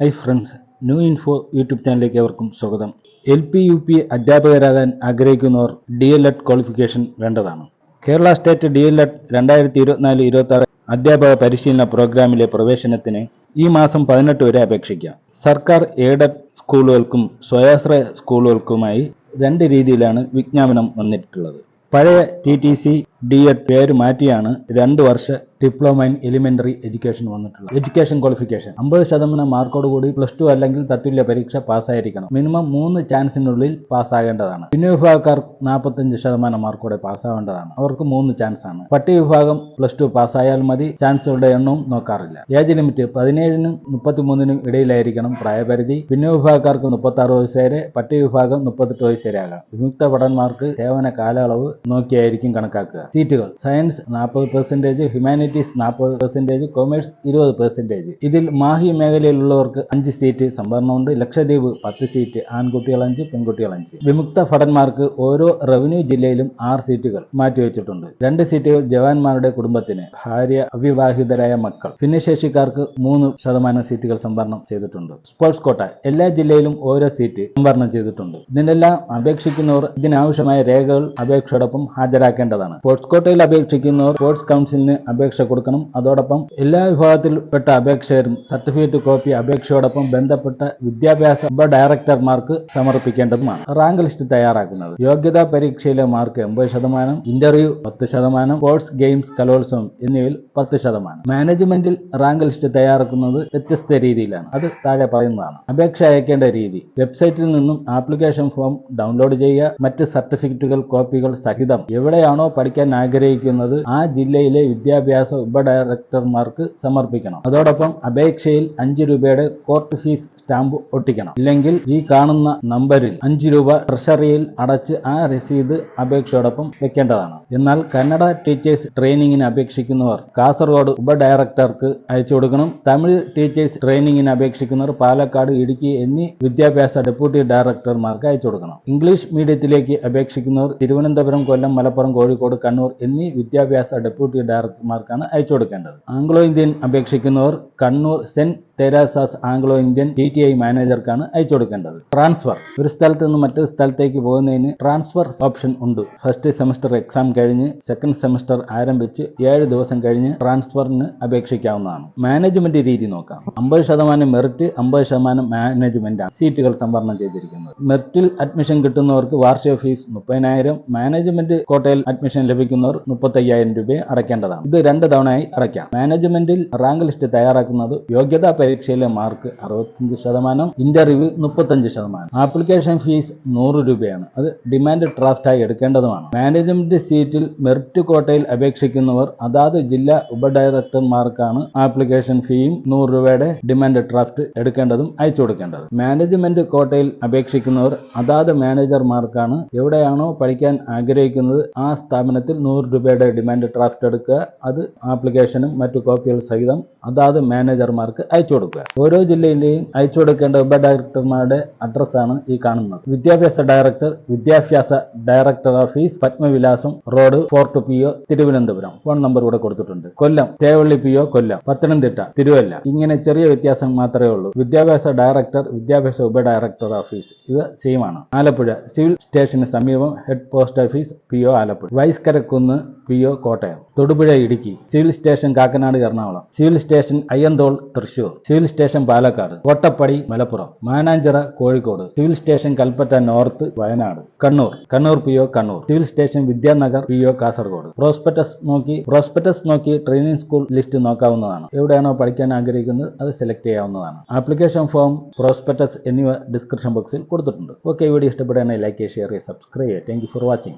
Hi friends new info YouTube ചാനലിലേക്ക് അവർക്കും സ്വാഗതം. എൽ പി യു പി അധ്യാപകരാകാൻ ആഗ്രഹിക്കുന്നവർ ഡി എൽ എഡ് ക്വാളിഫിക്കേഷൻ വേണ്ടതാണ്. Kerala state D L Ed രണ്ടായിരത്തി ഇരുപത്തിനാല് ഇരുപത്തി ആറ് അധ്യാപക പരിശീലന പ്രോഗ്രാമിലെ പ്രവേശനത്തിന് ഈ മാസം പതിനെട്ട് വരെ അപേക്ഷിക്കാം. സർക്കാർ എയ്ഡഡ് സ്കൂളുകൾക്കും സ്വയാശ്രയ സ്കൂളുകൾക്കുമായി രണ്ട് രീതിയിലാണ് വിജ്ഞാപനം വന്നിട്ടുള്ളത്. പഴയ T T C D Ed പേര് മാറ്റിയാണ് രണ്ട് വർഷ ഡിപ്ലോമ ഇൻ എലിമെന്ററി എഡ്യൂക്കേഷൻ വന്നിട്ടുള്ളത് എഡ്യൂക്കേഷൻ ക്വാളിഫിക്കേഷൻ. അമ്പത് ശതമാനം മാർക്കോട് കൂടി പ്ലസ് ടു അല്ലെങ്കിൽ തത്തുല്യ പരീക്ഷ പാസ്സായിരിക്കണം. മിനിമം മൂന്ന് ചാൻസിനുള്ളിൽ പാസ്സാകേണ്ടതാണ്. പിന്നെ വിഭാഗക്കാർ നാൽപ്പത്തഞ്ച് ശതമാനം മാർക്കോടെ പാസ്സാവേണ്ടതാണ്. അവർക്ക് മൂന്ന് ചാൻസ് ആണ് പട്ടിക വിഭാഗം പ്ലസ് ടു പാസ്സായാൽ മതി. ചാൻസുകളുടെ എണ്ണവും നോക്കാറില്ല. ഏജ് ലിമിറ്റ് പതിനേഴിനും മുപ്പത്തിമൂന്നിനും ഇടയിലായിരിക്കണം പ്രായപരിധി. പിന്നെ വിഭാഗക്കാർക്ക് മുപ്പത്തി ആറ് വയസ്സ് വരെ പട്ടിക വിഭാഗം മുപ്പത്തെട്ട് വയസ്സ് വരെ ആകാം. വിമുക്ത ഭടന്മാർക്ക് സേവന കാലയളവ് നോക്കിയായിരിക്കും കണക്കാക്കുക. സീറ്റുകൾ. സയൻസ് നാൽപ്പത് പെർസെന്റേജ് ഹ്യൂമാനിറ്റീസ് നാൽപ്പത് പെർസെന്റേജ് കൊമേഴ്സ് ഇരുപത് പെർസെന്റേജ് ഇതിൽ മാഹി മേഖലയിലുള്ളവർക്ക് അഞ്ച് സീറ്റ് സംവരണമുണ്ട് ലക്ഷദ്വീപ് പത്ത് സീറ്റ് ആൺകുട്ടികൾ അഞ്ച് പെൺകുട്ടികൾ അഞ്ച്. വിമുക്ത ഭടന്മാർക്ക് ഓരോ റവന്യൂ ജില്ലയിലും ആറ് സീറ്റുകൾ മാറ്റിവെച്ചിട്ടുണ്ട് രണ്ട് സീറ്റുകൾ ജവാന്മാരുടെ കുടുംബത്തിന് ഭാര്യ അവിവാഹിതരായ മക്കൾ. ഭിന്നശേഷിക്കാർക്ക് മൂന്ന് ശതമാനം സീറ്റുകൾ സംവരണം ചെയ്തിട്ടുണ്ട്. സ്പോർട്സ് കോട്ട എല്ലാ ജില്ലയിലും ഓരോ സീറ്റ് സംവരണം ചെയ്തിട്ടുണ്ട്. ഇതിനെല്ലാം അപേക്ഷിക്കുന്നവർ ഇതിനാവശ്യമായ രേഖകൾ അപേക്ഷയോടൊപ്പം ഹാജരാക്കേണ്ടതാണ്. സ്പോർട്സ് കോട്ടയിൽ അപേക്ഷിക്കുന്നവർ സ്പോർട്സ് കൗൺസിലിന് അപേക്ഷ കൊടുക്കണം. അതോടൊപ്പം എല്ലാ വിഭാഗത്തിൽപ്പെട്ട അപേക്ഷകരും സർട്ടിഫിക്കറ്റ് കോപ്പി അപേക്ഷയോടൊപ്പം ബന്ധപ്പെട്ട വിദ്യാഭ്യാസ ഉപ ഡയറക്ടർമാർക്ക് സമർപ്പിക്കേണ്ടതുമാണ്. റാങ്ക് ലിസ്റ്റ് തയ്യാറാക്കുന്നത്. യോഗ്യതാ പരീക്ഷയിലെ മാർക്ക് എൺപത് ശതമാനം ഇന്റർവ്യൂ പത്ത് ശതമാനം സ്പോർട്സ് ഗെയിംസ് കലോത്സവം എന്നിവയിൽ പത്ത് ശതമാനം. മാനേജ്മെന്റിൽ റാങ്ക് ലിസ്റ്റ് തയ്യാറാക്കുന്നത് വ്യത്യസ്ത രീതിയിലാണ്. അത് താഴെ പറയുന്നതാണ്. അപേക്ഷ അയക്കേണ്ട രീതി. വെബ്സൈറ്റിൽ നിന്നും ആപ്ലിക്കേഷൻ ഫോം ഡൗൺലോഡ് ചെയ്യുക. മറ്റ് സർട്ടിഫിക്കറ്റുകൾ കോപ്പികൾ സഹിതം എവിടെയാണോ പഠിക്കാൻ ആഗ്രഹിക്കുന്നത് ആ ജില്ലയിലെ വിദ്യാഭ്യാസ ഉപ ഡയറക്ടർമാർക്ക് സമർപ്പിക്കണം. അതോടൊപ്പം അപേക്ഷയിൽ അഞ്ച് രൂപയുടെ കോർട്ട് ഫീസ് സ്റ്റാമ്പ് ഒട്ടിക്കണം. ഇല്ലെങ്കിൽ ഈ കാണുന്ന നമ്പറിൽ അഞ്ച് രൂപ ട്രഷറിയിൽ അടച്ച് ആ രസീത് അപേക്ഷയോടൊപ്പം വെക്കേണ്ടതാണ്. എന്നാൽ കന്നഡ ടീച്ചേഴ്സ് ട്രെയിനിങ്ങിന് അപേക്ഷിക്കുന്നവർ കാസർഗോഡ് ഉപ ഡയറക്ടർക്ക് അയച്ചു കൊടുക്കണം. തമിഴ് ടീച്ചേഴ്സ് ട്രെയിനിങ്ങിന് അപേക്ഷിക്കുന്നവർ പാലക്കാട് ഇടുക്കി എന്നീ വിദ്യാഭ്യാസ ഡെപ്യൂട്ടി ഡയറക്ടർമാർക്ക് അയച്ചു കൊടുക്കണം. ഇംഗ്ലീഷ് മീഡിയത്തിലേക്ക് അപേക്ഷിക്കുന്നവർ തിരുവനന്തപുരം കൊല്ലം മലപ്പുറം കോഴിക്കോട് കണ്ണൂർ എന്നീ വിദ്യാഭ്യാസ ഡെപ്യൂട്ടി ഡയറക്ടർമാർക്കാണ് അയച്ചു കൊടുക്കേണ്ടത്. Anglo Indian അപേക്ഷിക്കുന്നവർ Kannur saint Teresa's Anglo Indian T T I മാനേജർക്കാണ് അയച്ചു കൊടുക്കേണ്ടത്. ട്രാൻസ്ഫർ ഒരു സ്ഥലത്ത് നിന്ന് മറ്റൊരു സ്ഥലത്തേക്ക് പോകുന്നതിന് ട്രാൻസ്ഫർ ഓപ്ഷൻ ഉണ്ട്. ഫസ്റ്റ് സെമസ്റ്റർ എക്സാം കഴിഞ്ഞ് സെക്കൻഡ് സെമസ്റ്റർ ആരംഭിച്ച് ഏഴ് ദിവസം കഴിഞ്ഞ് ട്രാൻസ്ഫറിന് അപേക്ഷിക്കാവുന്നതാണ്. മാനേജ്മെന്റ് രീതി നോക്കാം. അമ്പത് ശതമാനം മെറിറ്റ് അമ്പത് ശതമാനം മാനേജ്മെന്റ് ആണ് സീറ്റുകൾ സംവരണം ചെയ്തിരിക്കുന്നത്. മെറിറ്റിൽ അഡ്മിഷൻ കിട്ടുന്നവർക്ക് വാർഷിക ഫീസ് മുപ്പതിനായിരം മാനേജ്മെന്റ് കോട്ടയിൽ അഡ്മിഷൻ ലഭിക്കുന്നവർ മുപ്പത്തയ്യായിരം രൂപ അടയ്ക്കേണ്ടതാണ്. ഇത് രണ്ട് തവണയായി അടയ്ക്കാം. മാനേജ്മെന്റിൽ റാങ്ക് ലിസ്റ്റ് തയ്യാറാക്കുന്നത് യോഗ്യതാ പരീക്ഷയിലെ മാർക്ക് അറുപത്തഞ്ച് ശതമാനം ഇന്റർവ്യൂ മുപ്പത്തഞ്ച് ശതമാനം. ആപ്ലിക്കേഷൻ ഫീസ് നൂറ് രൂപയാണ്. അത് ഡിമാൻഡ് ഡ്രാഫ്റ്റായി എടുക്കേണ്ടതുമാണ്. മാനേജ്മെന്റ് സീറ്റിൽ മെറിറ്റ് കോട്ടയിൽ അപേക്ഷിക്കുന്നവർ അതാത് ജില്ലാ ഉപഡയറക്ടർമാർക്കാണ് ആപ്ലിക്കേഷൻ ഫീയും നൂറ് രൂപയുടെ ഡിമാൻഡ് ഡ്രാഫ്റ്റ് എടുക്കേണ്ടതും അയച്ചു കൊടുക്കേണ്ടത്. മാനേജ്മെന്റ് കോട്ടയിൽ അപേക്ഷിക്കുന്നവർ അതാത് മാനേജർമാർക്കാണ് എവിടെയാണോ പഠിക്കാൻ ആഗ്രഹിക്കുന്നത് ആ സ്ഥാപനത്തിൽ നൂറ് രൂപയുടെ ഡിമാൻഡ് ഡ്രാഫ്റ്റ് എടുക്കുക. അത് ആപ്ലിക്കേഷനും മറ്റു കോപ്പികൾ സഹിതം അതാത് മാനേജർമാർക്ക് അയച്ചു കൊടുക്കുക. ഓരോ ജില്ലയിലെയും അയച്ചു കൊടുക്കേണ്ട ഉപ ഡയറക്ടർമാരുടെ അഡ്രസ്സാണ് ഈ കാണുന്നത്. വിദ്യാഭ്യാസ ഡയറക്ടർ വിദ്യാഭ്യാസ director office Padmavilasam road fort P O Thiruvananthapuram. Phone number ഇവിടെ കൊടുത്തിട്ടുണ്ട്. Kollam Thevally P O Kollam. Pathanamthitta Thiruvalla. ഇങ്ങനെ ചെറിയ വ്യത്യാസം മാത്രമേ ഉള്ളൂ. വിദ്യാഭ്യാസ ഡയറക്ടർ വിദ്യാഭ്യാസ ഉപ ഡയറക്ടർ ഓഫീസ് ഇവ സെയിം ആണ്. ആലപ്പുഴ സിവിൽ സ്റ്റേഷന് സമീപം head post office P O Alappuzha. Vice Karakkunnu P O Kottayam. Thodupuzha Idukki civil station Kakkanad Ernakulam. Civil station Ayyanthole Thrissur civil station Palakkad Kottappadi Malappuram Mananchira Kozhikode civil station Kalpetta north Wayanad Kannur Kannur P O Kannur civil station Vidyanagar P O Kasaragod prospectus നോക്കി prospectus നോക്കി training school list നോക്കാവുന്നതാണ്. എവിടെയാണോ പഠിക്കാൻ ആഗ്രഹിക്കുന്നത് അത് select ചെയ്യാവുന്നതാണ്. Application form prospectus എന്നിവ description ബോക്സിൽ കൊടുത്തിട്ടുണ്ട്. ഓക്കെ വീഡിയോ ഇഷ്ടപ്പെടുകയാണെങ്കിൽ ലൈക്ക് ഷെയർ ചെയ്യുക സബ്സ്ക്രൈബ് ചെയ്യുക. Thank for watching